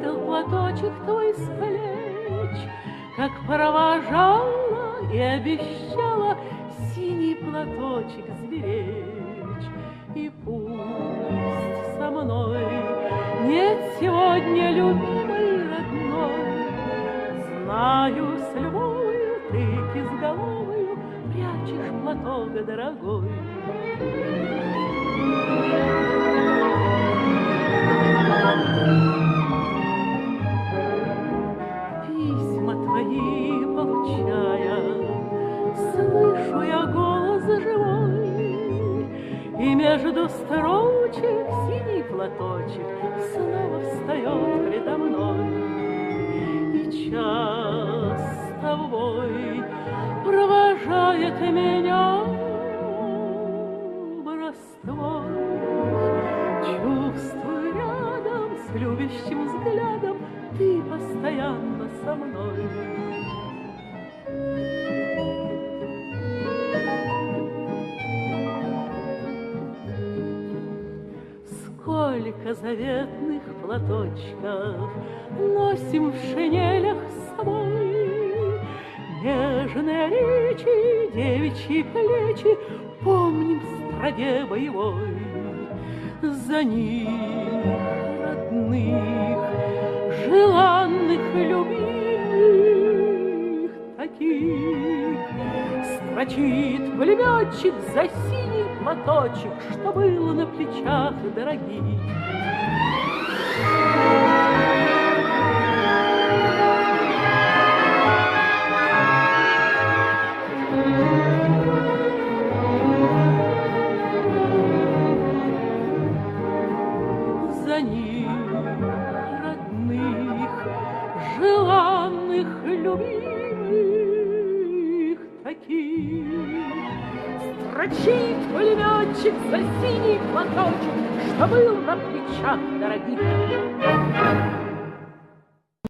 Падал платочек твой с плеч, Как провожала и обещала Синий платочек сберечь. И пусть со мной нет сегодня любимой родной, Знаю, с Львовою ты кизголовою Прячешь платок дорогой. И между строчек синий платочек Снова встает предо мной. И час с тобой провожает меня в Ростов. Чувствую рядом с любящим взглядом Ты постоянно со мной. Сколько заветных платочков Носим в шинелях с собой. Нежные речи, девичьи плечи Помним в строге боевой. За них родных, желанных, любимых таких Строчит пулеметчик за синий платочек, Что было на плечах дорогих. за них родных, желанных, любимых таких. Строчит пулеметчик за синий платочек, что был на плечах дорогих.